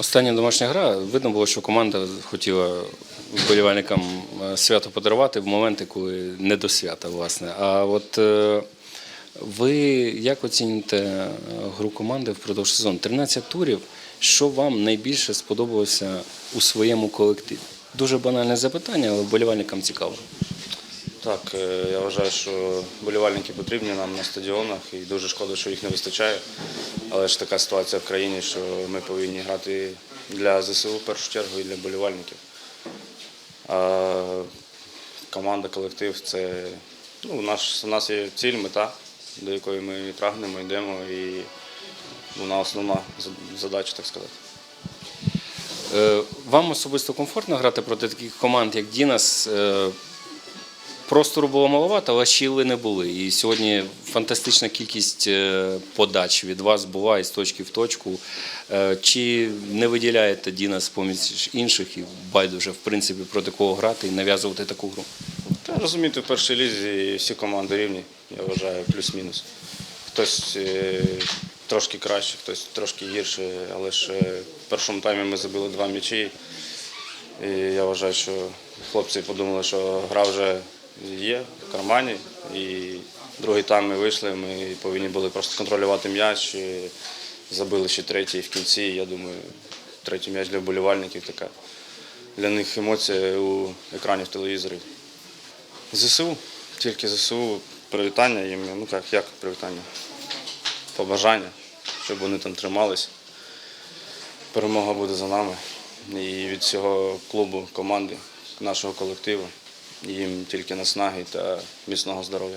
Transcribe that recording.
Остання домашня гра. Видно було, що команда хотіла вболівальникам е, свято подарувати в моменти, коли не до свята, власне. А от е, ви як оціните е, гру команди впродовж сезону? 13 турів. Що вам найбільше сподобалося у своєму колективі? Дуже банальне запитання, але вболівальникам цікаво. Так, е, я вважаю, що болівальники потрібні нам на стадіонах і дуже шкода, що їх не вистачає. Але ж така ситуація в країні, що ми повинні грати для ЗСУ в першу чергу і для болівальників. А команда, колектив це ну, наш, у нас є ціль, мета, до якої ми прагнемо, йдемо, і вона основна задача, так сказати. Е, Вам особисто комфортно грати проти таких команд, як Дінас? Простору було маловато, але щіли не були. І сьогодні фантастична кількість е, подач від вас була із точки в точку. Е, Чи не виділяєте Дінас поміж інших і байдуже, в принципі, проти кого грати і нав'язувати таку гру? Та розумієте, в першій лізі всі команди рівні, я вважаю, плюс-мінус. Хтось е, трошки краще, хтось трошки гірше, але ж в першому таймі ми забили два м'ячі. І я вважаю, що хлопці подумали, що гра вже є в кармані. І другий тайм ми вийшли, ми повинні були просто контролювати м'яч. Забили ще третій в кінці. Я думаю, третій м'яч для вболівальників така. Для них емоція у екранів телевізорів. ЗСУ, тільки ЗСУ, привітання їм, ну як, як привітання? Побажання, щоб вони там тримались. Перемога буде за нами. І від цього клубу, команди, нашого колективу. Їм тільки наснаги та міцного здоров'я.